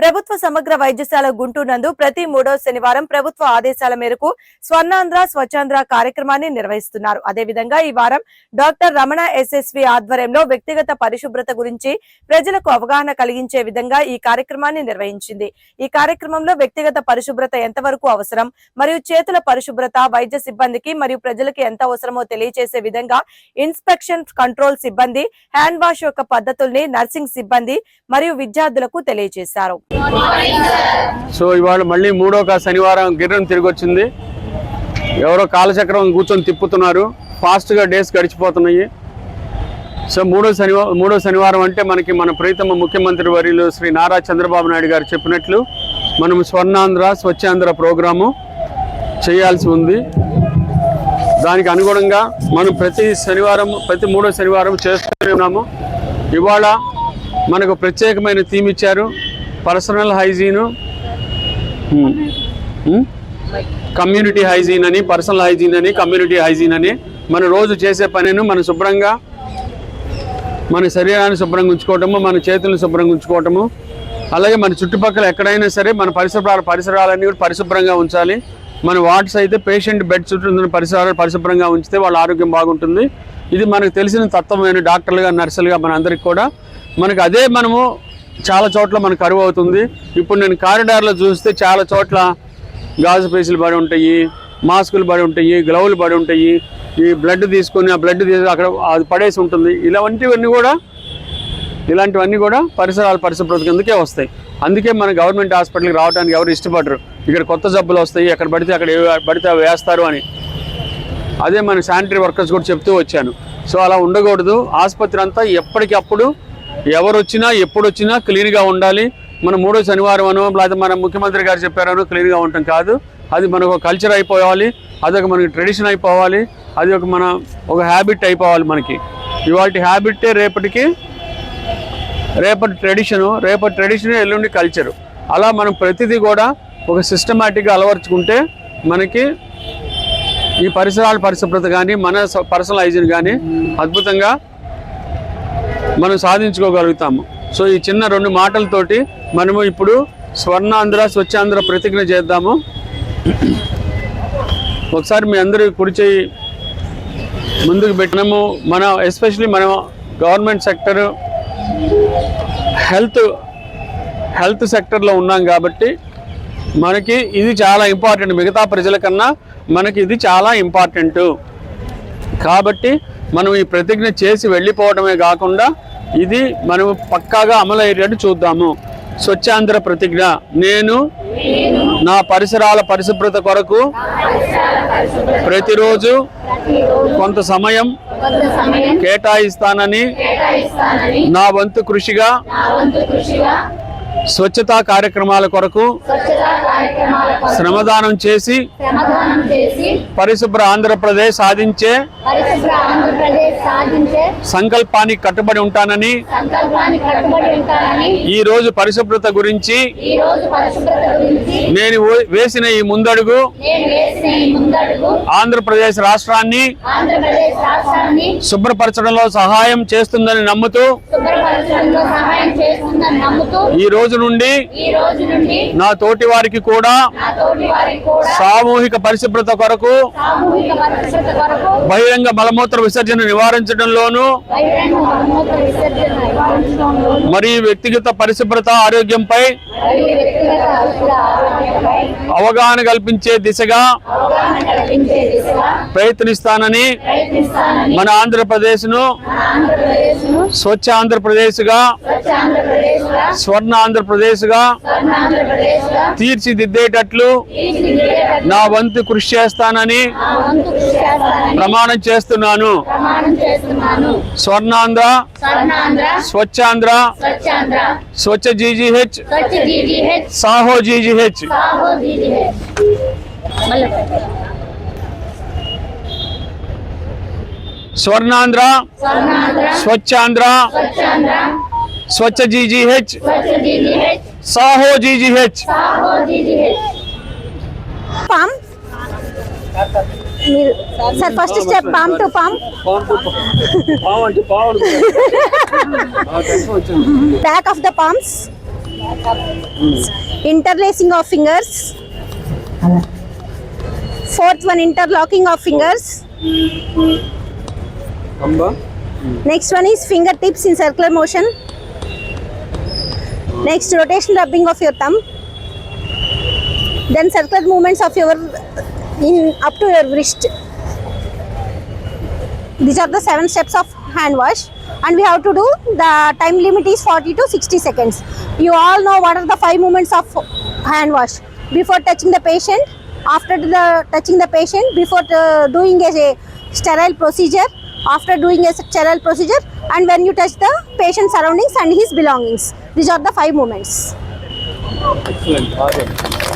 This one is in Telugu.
ప్రభుత్వ సమగ్ర వైద్యశాల గుంటూరు నందు ప్రతి మూడో శనివారం ప్రభుత్వ ఆదేశాల మేరకు స్వర్ణాంధ్ర స్వచ్ఛాంధ్ర కార్యక్రమాన్ని నిర్వహిస్తున్నారు. అదేవిధంగా ఈ వారం డాక్టర్ రమణ ఎస్ఎస్వి ఆధ్వర్యంలో వ్యక్తిగత పరిశుభ్రత గురించి ప్రజలకు అవగాహన కలిగించే విధంగా ఈ కార్యక్రమాన్ని నిర్వహించింది. ఈ కార్యక్రమంలో వ్యక్తిగత పరిశుభ్రత ఎంతవరకు అవసరం మరియు చేతుల పరిశుభ్రత వైద్య సిబ్బందికి మరియు ప్రజలకు ఎంత అవసరమో తెలియజేసే విధంగా ఇన్స్పెక్షన్ కంట్రోల్ సిబ్బంది హ్యాండ్ వాష్ యొక్క పద్ధతుల్ని నర్సింగ్ సిబ్బంది మరియు విద్యార్థులకు తెలియజేశారు సో ఇవాళ మళ్ళీ మూడో శనివారం గిర్రం తిరిగి వచ్చింది ఎవరో కాలచక్రం కూర్చొని తిప్పుతున్నారు. ఫాస్ట్గా డేస్ గడిచిపోతున్నాయి. సో మూడో శనివారం మూడో శనివారం అంటే మనకి మన ప్రీతమ ముఖ్యమంత్రి వర్యులు శ్రీ నారా చంద్రబాబు నాయుడు గారు చెప్పినట్లు మనం స్వర్ణాంధ్ర స్వచ్ఛాంధ్ర ప్రోగ్రాము చేయాల్సి ఉంది. దానికి అనుగుణంగా మనం ప్రతి శనివారం ప్రతి మూడో శనివారం చేస్తూనే ఉన్నాము. ఇవాళ మనకు ప్రత్యేకమైన థీమ్ ఇచ్చారు. Personal hygiene. కమ్యూనిటీ హైజీన్ అని పర్సనల్ హైజీన్ అని కమ్యూనిటీ హైజీన్ అని మన రోజు చేసే పనిను మనం శుభ్రంగా మన శరీరాన్ని శుభ్రంగా ఉంచుకోవటము మన చేతులను శుభ్రంగా ఉంచుకోవటము అలాగే మన చుట్టుపక్కల ఎక్కడైనా సరే మన పరిసరాల పరిసరాలన్నీ కూడా పరిశుభ్రంగా ఉంచాలి. మన వార్డ్స్ అయితే పేషెంట్ బెడ్ చుట్టూ ఉన్న పరిసరాలు పరిశుభ్రంగా ఉంచితే వాళ్ళ ఆరోగ్యం బాగుంటుంది. ఇది మనకు తెలిసిన తత్వమైన డాక్టర్లుగా నర్సులుగా మన అందరికి కూడా. మనకు అదే మనము చాలా చోట్ల మనకు కరువు అవుతుంది. ఇప్పుడు నేను కారిడార్లో చూస్తే చాలా చోట్ల గాజు పీసులు పడి ఉంటాయి మాస్కులు పడి ఉంటాయి గ్లౌలు పడి ఉంటాయి. ఈ బ్లడ్ తీసుకొని ఆ బ్లడ్ తీసి అక్కడ అది పడేసి ఉంటుంది. ఇలాంటివన్నీ కూడా ఇలాంటివన్నీ కూడా పరిసరాల పరిశుభ్రత కిందకే వస్తాయి. అందుకే మన గవర్నమెంట్ హాస్పిటల్కి రావడానికి ఎవరు ఇష్టపడరు. ఇక్కడ కొత్త జబ్బులు వస్తాయి ఎక్కడ పడితే అక్కడ పడితే అవి వేస్తారు అని. అదే మన శానిటరీ వర్కర్స్ కూడా చెప్తూ వచ్చాను. సో అలా ఉండకూడదు. ఆసుపత్రి అంతా ఎప్పటికప్పుడు ఎవరు వచ్చినా ఎప్పుడు వచ్చినా క్లీన్గా ఉండాలి. మనం మూడో శనివారం అనో లేకపోతే మన ముఖ్యమంత్రి గారు చెప్పారనో క్లీన్గా ఉండటం కాదు. అది మనకు ఒక కల్చర్ అయిపోవాలి. అదొక మనకి ట్రెడిషన్ అయిపోవాలి. అది ఒక మన ఒక హ్యాబిట్ అయిపోవాలి మనకి. ఇవాళ హ్యాబిట్టే రేపటికి రేపటి ట్రెడిషను రేపటి ట్రెడిషన్ ఎల్లుండి కల్చరు. అలా మనం ప్రతిదీ కూడా ఒక సిస్టమేటిక్గా అలవర్చుకుంటే మనకి ఈ పరిసరాల పరిశుభ్రత కానీ మన పర్సనల్ హైజీన్ కానీ అద్భుతంగా మనం సాధించుకోగలుగుతాము. సో ఈ చిన్న రెండు మాటలతోటి మనము ఇప్పుడు స్వర్ణాంధ్ర స్వచ్ఛాంధ్ర ప్రతిజ్ఞ చేద్దాము. ఒకసారి మీ అందరూ కుడిచేయి ముందుకు పెట్టినము మన ఎస్పెషలీ మనం గవర్నమెంట్ సెక్టర్ హెల్త్ హెల్త్ సెక్టర్లో ఉన్నాం కాబట్టి మనకి ఇది చాలా ఇంపార్టెంట్. మిగతా ప్రజల కన్నా మనకి ఇది చాలా ఇంపార్టెంట్. కాబట్టి మనం ఈ ప్రతిజ్ఞ చేసి వెళ్ళిపోవడమే కాకుండా ఇది మనం పక్కాగా అమలు అయ్యేటట్టు చూద్దాము. స్వచ్ఛాంధ్ర ప్రతిజ్ఞ. నేను నా పరిసరాల పరిశుభ్రత కొరకు ప్రతిరోజు కొంత సమయం కేటాయిస్తానని నా వంతు కృషిగా స్వచ్ఛతా కార్యక్రమాల కొరకు శ్రమదానం చేసి పరిశుభ్ర ఆంధ్రప్రదేశ్ సాధించే సంకల్పానికి కట్టుబడి ఉంటానని ఈ రోజు పరిశుభ్రత గురించి నేను వేసిన ఈ ముందడుగు ఆంధ్రప్రదేశ్ రాష్ట్రాన్ని శుభ్రపరచడంలో సహాయం చేస్తుందని నమ్ముతూ ఈ రోజు నుండి నా తోటి వారికి కూడా సామూహిక పరిశుభ్రత కొరకు బహిరంగ మలమూత్ర విసర్జన నివారించడంలోనూ మరియు వ్యక్తిగత పరిశుభ్రత ఆరోగ్యంపై అవగాహన కల్పించే దిశగా ప్రయత్నిస్తానని మన ఆంధ్రప్రదేశ్ను మన ఆంధ్రప్రదేశ్ను స్వచ్ఛ ఆంధ్రప్రదేశ్గా స్వచ్ఛ ఆంధ్రప్రదేశ్గా స్వర్ణ ఆంధ్రప్రదేశ్గా తీర్చిదిద్దేటట్లు తీర్చిదిద్దేటట్లు నా వంతు కృషి చేస్తానని ప్రమాణం చేస్తున్నాను. Swarnandhra Swachhandhra Swachh GGH Saaho GGH. Swarnandhra Swachhandhra Swachhandhra Swachh GGH. Swachh GGH. Saaho GGH. Palm మీరు sir first step palm to palm back of the palms Interlacing of fingers. Fourth one, interlocking of fingers. కంబ Next one is fingertips in circular motion. Next, rotation rubbing of your thumb. then circular movements of your in, up to your wrist. These are the seven steps of hand wash. And we have to do the time limit is 40 to 60 seconds. You all know what are the five movements of hand wash. Before touching the patient after the touching the patient before the, doing a, a sterile procedure after doing a sterile procedure and when you touch the patient surroundings and his belongings. These are the five movements. Excellent.